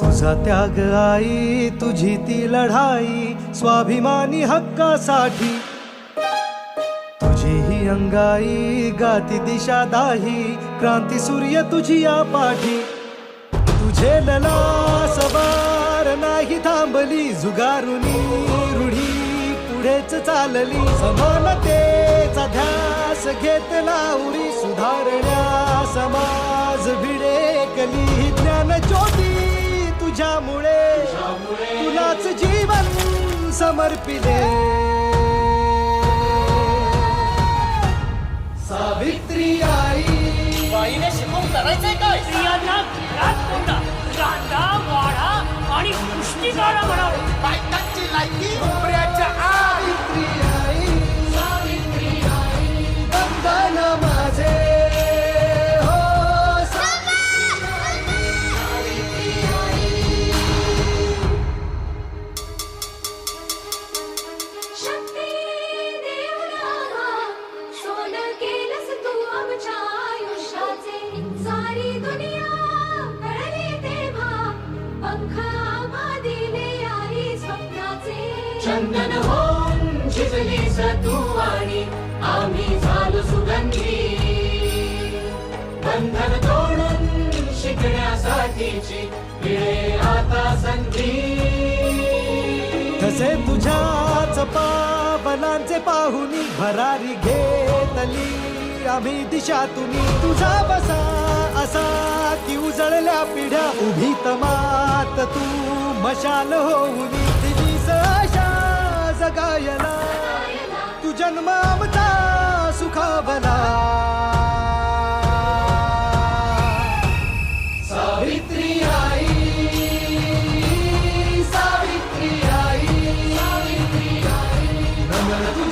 तुझा त्याग आई तुझी ती लढाई स्वाभिमानी हक्कासाठी. तुझी ही अंगाई गाती दिशा दाही क्रांती सूर्य तुझी या पाठी तुझे लला सवार नाही थांबली जुगारुनी रूढी पुढेच चालली. समानतेचा ध्यास घेत उरी सुधारण्या समाज भिडेकली. ज्ञान ज्योती तुझ्यामुळे तुलाच जीवन समर्पिले. सावित्री आई. बाईने शिकवून करायचंय काय? स्त्रियांना चंदन होऊन झिजलीस तू आणि आम्ही झालो सुगंधी. बंधन तोडून शिकण्यासाठीची मिळे आता संधी. तसे तुझ्याच पावलांचे पाहुनी भरारी घेतली. आम्ही दिशा तुम्ही तुझा बसा असा की उजळल्या पिढ्या उभी तमात तू मशाल होऊन तिची सशा जगायला. तू जन्म आमचा Thank you.